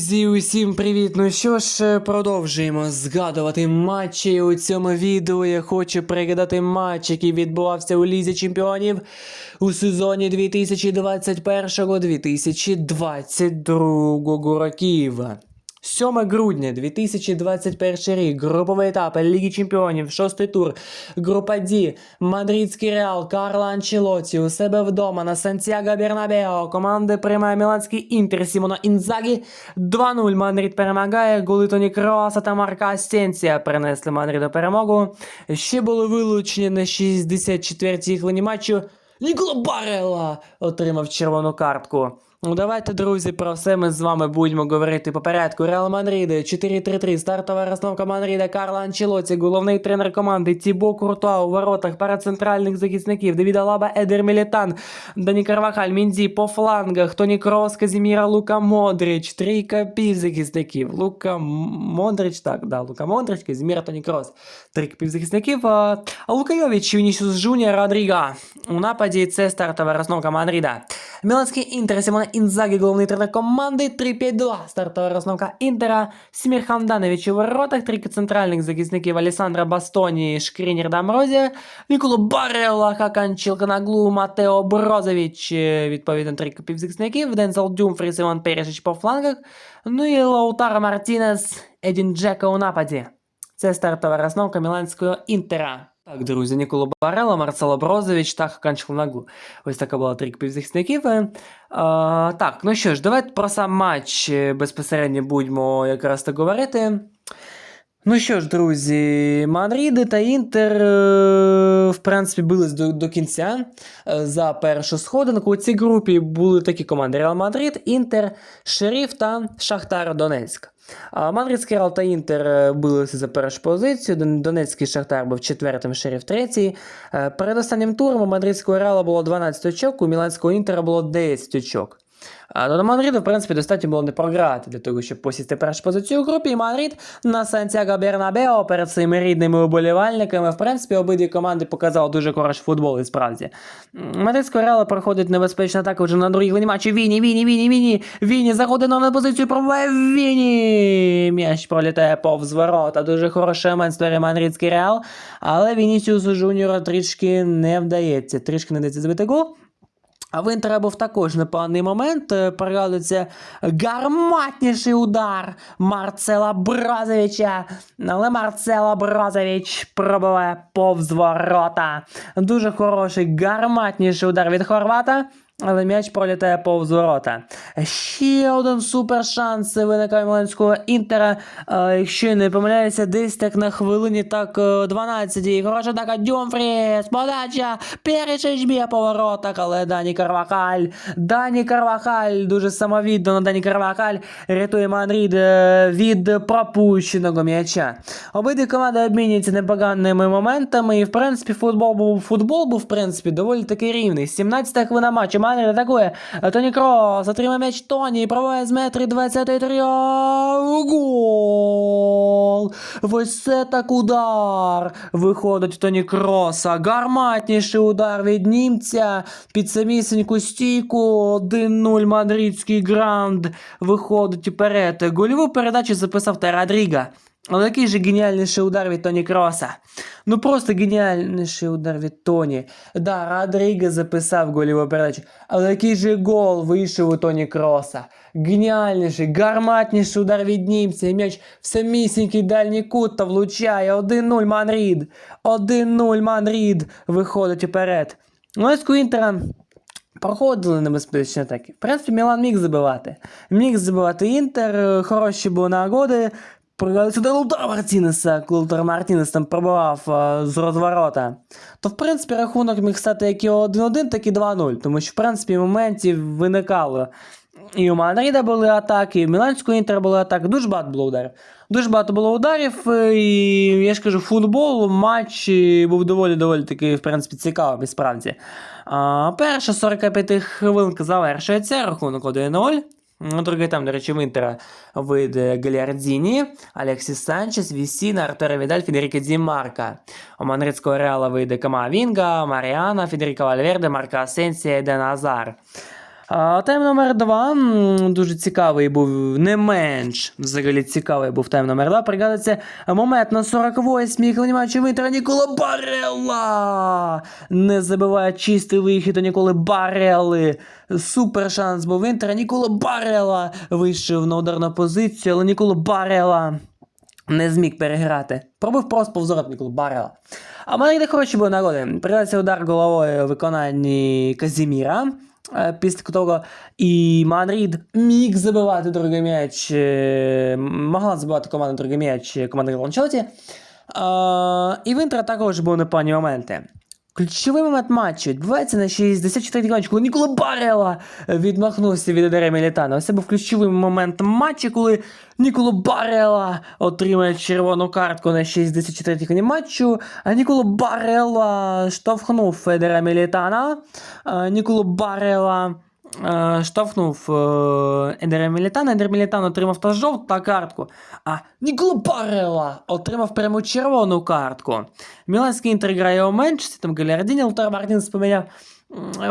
Друзі, усім привіт! Ну що ж, продовжуємо згадувати матчі у цьому відео. Я хочу пригадати матч, який відбувався у Лізі Чемпіонів у сезоні 2021-2022 років. 7 грудня 2021 рік. Груповий етап Ліги Чемпіонів, шостий тур. Група Ді. Мадридський Реал, Карло Анчелоті у себе вдома на Сантьяго Бернабео. Команди приймає Міланський Інтер Сімона Інзагі. 2-0 Мадрид перемагає. Голи Тоні Кроаса та Марка Астенсія принесли Мадриду перемогу. Ще були вилучені на 64-й хвилині матчу. Ніколо Барела отримав червону картку. Ну, давайте, друзі, про все ми з вами будемо говорити по порядку. Реал Мадриди 4-3-3, стартова розновка Мадрида, Карло Анчелоті, головний тренер команди Тібо Куртуа у воротах пара центральних захисників, Девід Алаба, Едер Мілітан, Дані Карвахаль, Мінзі по флангах, Тоні Крос, Казіміра, Лука Модрич, трійка півзахисників, Лука Модрич, так, да, Лука Модрич, Казіміра, Тоні Крос, трійка півзахисників, а, Лука Йовіч, Вінісіус Жуніор, Родріга. У нападі це стартова розновка Мадрида. Міланський Інтер, Сімона Інзагі, головний тренер команди, 3-5-2. Стартова розновка Інтера, Смір Хамданович у воротах, трійка центральних захисників Алісандра Бастоні, Шкрінір Дамрозія, Ніколо Барелла, Хакан Чілканаглу, Матео Брозович, е, відповідно, трійка півзахисників, Дензел Дюмфріс, Іван Перешич по флангах, ну і Лаутаро Мартінес, Едін Джека у нападі. Це стартова розновка Міланського Інтера. Так, друзі, Ніколо Барела, Марцело Брозович та Хакан. Ось така була трик півзахисників. Е, так, ну що ж, давайте про сам матч е, безпосередньо будемо якраз так говорити. Ну що ж, друзі, Манріди та Інтер, е, в принципі, бились до, до кінця е, за першу сходинку. У цій групі були такі команди: Реал Мадрид, Інтер, Шеріф та Шахтар Донецьк. Мадридський Реал та Інтер е, билися за першу позицію. Донецький Шахтар був четвертим, Шеріф третій. Перед останнім туром у Мадридського Реала було 12 очок, у Міланського Інтера було 10 очок. А до в принципі, достатньо було не програти для того, щоб посісти першу позицію у групі. І Мадрид на Сантьяго Бернабео перед своїми рідними уболівальниками. В принципі, обидві команди показали дуже хороший футбол і справді. М, Мадридського Реала проходить небезпечна атака вже на другій хвилині матчу. Віні, Віні, Віні, Віні. Віні заходить на позицію, пробиває Віні. М'яч пролітає повз ворота. Дуже хороший момент створює Мадридський Реал. Але Вінісіусу Жуніора трішки не вдається. Трішки не вдається забити гол. А в Інтера був також непоганий момент. Е, Пригадується гарматніший удар Марцела Бразовича. Але Марцела Бразович пробиває повз ворота. Дуже хороший гарматніший удар від Хорвата. Але м'яч пролітає повз ворота. Ще один супер шанс виникає у Міланського інтера. Е, якщо не помиляюся, десь так на хвилині так е, 12. І хороша така Дюмфріс, подача, Перешич б'є по воротах, але Дані Карвахаль, Дані Карвахаль, дуже самовіддано Дані Карвахаль рятує Мадрид е, від пропущеного м'яча. Обидві команди обмінюються непоганими моментами, і в принципі футбол був футбол був в принципі доволі таки рівний. 17 хвилина матчу. Мадрид атакує. Тоні Крос отримає м'яч Тоні, пробиває з метри 23. Гол! Ось це так удар. Виходить Тоні Кроса. Гарматніший удар від німця під самісіньку стійку. 1-0 мадридський гранд виходить вперед. Гольову передачу записав Тарадріга. Але який же геніальніший удар від Тоні Кроса. Ну просто геніальніший удар від Тоні. Да, Родріго записав гольову передачу. Але який же гол вийшов у Тоні Кроса. Геніальніший, гарматніший удар від німця. І м'яч в самісінький дальній кут та влучає. 1-0 Манрід. 1-0 Манрід виходить вперед. Ну, ось у Інтера Проходили небезпечні атаки. В принципі, Мілан міг забивати. Міг забивати Інтер, е, хороші були нагоди. Пригадали сюди Лутера Мартінеса, коли Лутер Мартінес там пробивав е, з розворота. То, в принципі, рахунок міг стати як і 1-1, так і 2-0. Тому що, в принципі, моментів виникало. І у Мадрида були атаки, і в Міланського Інтера були атаки. Дуже багато було ударів. Дуже багато було ударів, е, і я ж кажу, футбол, матч е, був доволі доволі такий, в принципі, цікавий, справді. А, перша 45 хвилинка завершується, рахунок 1-0. Ну, Другий там, до речі, в Інтера вийде Галярдіні, Алексіс Санчес, Вісіна, Артура Відаль, Федеріко Дімарка. У Мадридського Реала вийде Камавінга, Маріана, Федеріко Вальверде, Марка Асенсія, Ден Азар. Тайм номер 2 дуже цікавий був, не менш взагалі цікавий був тайм номер 2. Пригадується момент на 48-й хвилині матчу Інтера Нікола Барелла. Не забиває чистий вихід у Ніколи Барелли. Супер шанс був Інтера. Нікола Барелла вийшов на ударну позицію, але Нікола Барелла не зміг переграти. Пробив просто повзорот Ніколу Барела. А мене йде хороші були нагоди. Придався удар головою виконанні Казіміра. Е, Після того і Мадрид міг забивати другий м'яч. е, Могла забивати команда другий м'яч е, команди Ланчоті. І в Інтера також були непогані моменти. Ключовий момент матчу відбувається на 64-й хвилині, коли Нікола Барела відмахнувся від Едера Мілітана. Це був ключовий момент матчу, коли Ніколо Барела отримає червону картку на 64-й хвилині матчу, а Нікола Барела штовхнув Федера Мілітана. Нікола Барела е, штовхнув е, Едера Мілітана. Едер Мілітан отримав та жовту картку, а Ніколо Барела отримав прямо червону картку. Міланський інтер грає у Менчесті, там Галярдіні, Лутар Мартінс поміняв.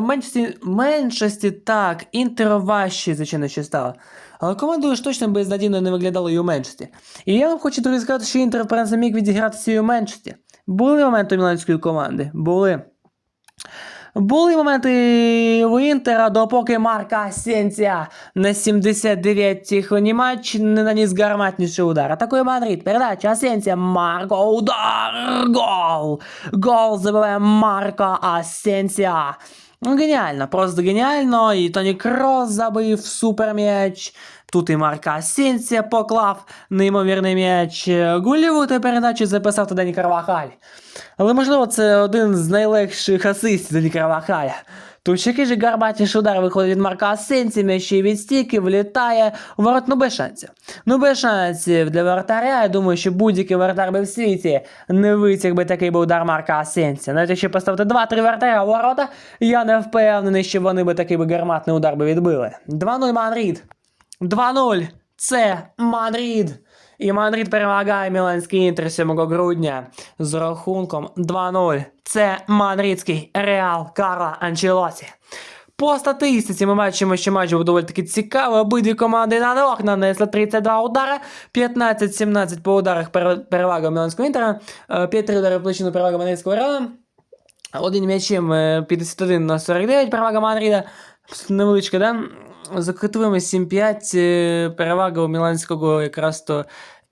Меншості, меншості так, інтер важче, звичайно, що стало. Але командою ж точно безнадійно не виглядало і у меншості. І я вам хочу друзі сказати, що інтер принципі міг відігратися і у меншості. Були моменти міланської команди? Були. Були моменти у Інтера, допоки Марка Асенсія на 79-й хвилині матч не наніс гарматніший удар. Атакує Мадрид. Передача Асенсія. Марко. Удар. Гол. Гол забиває Марко Асенсія. Ну, Геніально, просто геніально. І Тоні Крос забив суперм'яч. Тут і Марка Асенсія поклав неймовірний м'яч. Гуліву та передачу записав туди Ні Карвахаль. Але можливо це один з найлегших асистів Дані Карвахаля. Тут ще же гарбатіший удар виходить від Марка Асенсі, м'яч від стійки, влітає у ворот, ну без шансів. Ну без шансів для вратаря, я думаю, що будь-який вратар би в світі не витяг би такий би удар Марка Асенсі. Навіть якщо поставити 2-3 вратаря у ворота, я не впевнений, що вони би такий би гарматний удар би відбили. 2-0 Мадрид. 2-0. Це Мадрид. І Мадрид перемагає Міланський інтер 7 грудня з рахунком 2-0. Це мадридський Реал Карла Анчелоті. По статистиці ми бачимо, що матч був доволі таки цікавий. Обидві команди на двох нанесли 32 удари, 15-17 по ударах перевага Міланського інтера, е, 5-3 удари в перевага мадридського Реала. Один м'ячем е, 51 на 49 перевага Мадрида. Невеличка, да? За кутовими 7-5 е, перевага у Міланського якраз то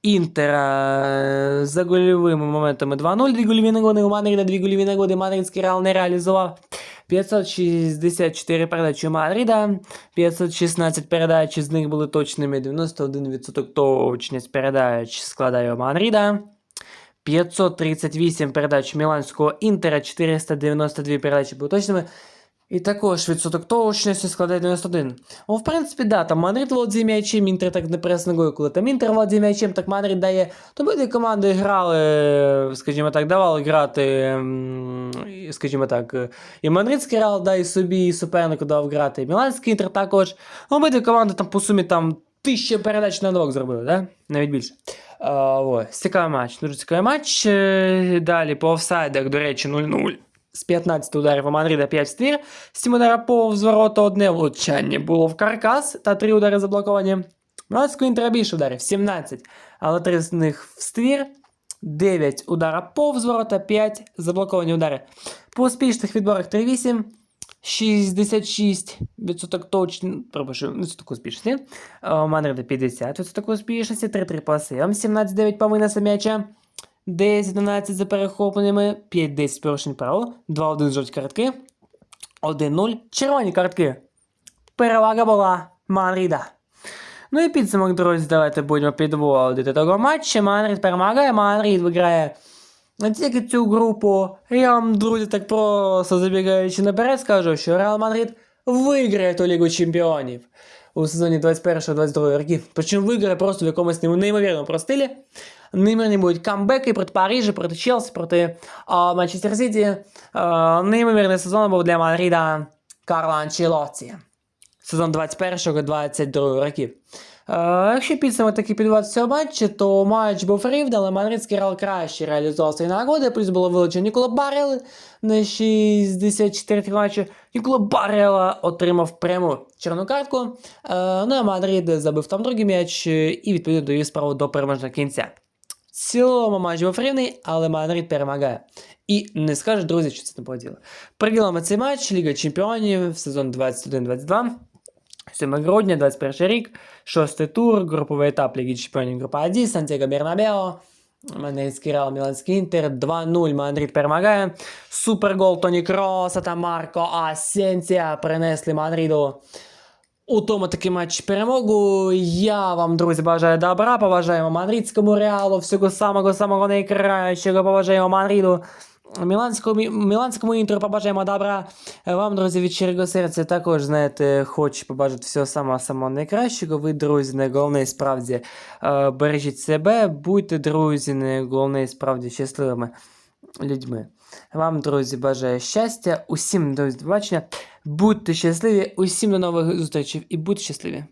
Інтера е, за гольовими моментами 2-0. Дві гольові нагоди у Мадрида, дві гольові нагоди Мадридський Реал не реалізував. 564 передачі Мадрида, 516 передач з них були точними, 91% точність передач складає Мадрида. 538 передач Міланського Інтера, 492 передачі були точними. І також відсоток точності складає 91. Ну, в принципі, да, там Мадрид володіє м'ячем, Інтер так не пресингує, коли там Інтер володіє м'ячем, так Мадрид дає. То обидві команди грали, скажімо так, давали грати, скажімо так, і Мадридський Реал, да, і собі, і супернику дав грати. І Міланський Інтер також. Обидві команди там по сумі там тисяча передач на двох зробили, да? Навіть більше. Ось, цікавий матч, дуже цікавий матч. Е, Далі по офсайдах, до речі, 0-0. З 15 ударів у Мадрида 5 стір, 7 ударів повз ворота, одне влучання було в каркас та 3 удари заблоковані. Міланського інтера більше ударів 17, але 3 з них в ствір, 9 удара повз ворота, 5 заблоковані удари. По успішних відборах 3-8, 66% точно, пробачу, відсоток успішності. А У Мадрида 50% успішності, 3-3 по асилам, 17-9 по винесу м'яча. 10-12 за перехопленнями, 5-10 порушень правил, 2-1 жовті картки, 1-0 червоні картки. Перевага була Мадрида. Ну і підсумок, друзі, давайте будемо підводити того матчу. Мадрид перемагає, Мадрид виграє не тільки цю групу. Я вам, друзі, так просто забігаючи наперед, скажу, що Реал Мадрид виграє ту Лігу Чемпіонів у сезоні 21-22 років. Причому виграє просто в якомусь неймовірному простилі. Неймовірні камбеки проти Парижа, проти Челсі, проти Манчестер Сіті. А, неймовірний сезон був для Мадрида Карла Анчелоті. Сезон 21-22 років. якщо підсумок такий підводити цього матчу, то матч був рівний, але Мадридський Реал краще реалізував свої нагоди, плюс було вилучено Ніколо Барели на 64 матчі. Ніколо Барела отримав пряму чорну картку. Е, ну а Мадрид забив там другий м'яч е, і відповідно довів справу до переможного кінця. Цілому матч був рівний, але Мадрид перемагає. І не скажеш, друзі, що це не поділо. Приділимо цей матч Ліга Чемпіонів сезон 21-22. 7 грудня, 21 рік, шостий тур, груповий етап Ліги Чемпіонів група 1, Сантьяго Бернабео, Мадридський Реал, Міланський Інтер, 2-0, Мадрид перемагає. Супергол Тоні Кроса та Марко Асенсія принесли Мадриду у тому такий матч перемогу. Я вам, друзі, бажаю добра, побажаємо мадридському реалу, всього самого-самого найкращого, побажаємо Мадриду. Міланському, Міланському інтеру побажаємо добра. Вам, друзі, від щирого серця також, знаєте, хочу побажати всього самого самого найкращого. Ви, друзі, не головне справді е, бережіть себе, будьте, друзі, не головне справді щасливими людьми. Вам, друзі, бажаю щастя, усім, друзі, побачення. Будьте щасливі, усім до нових зустрічей і будьте щасливі.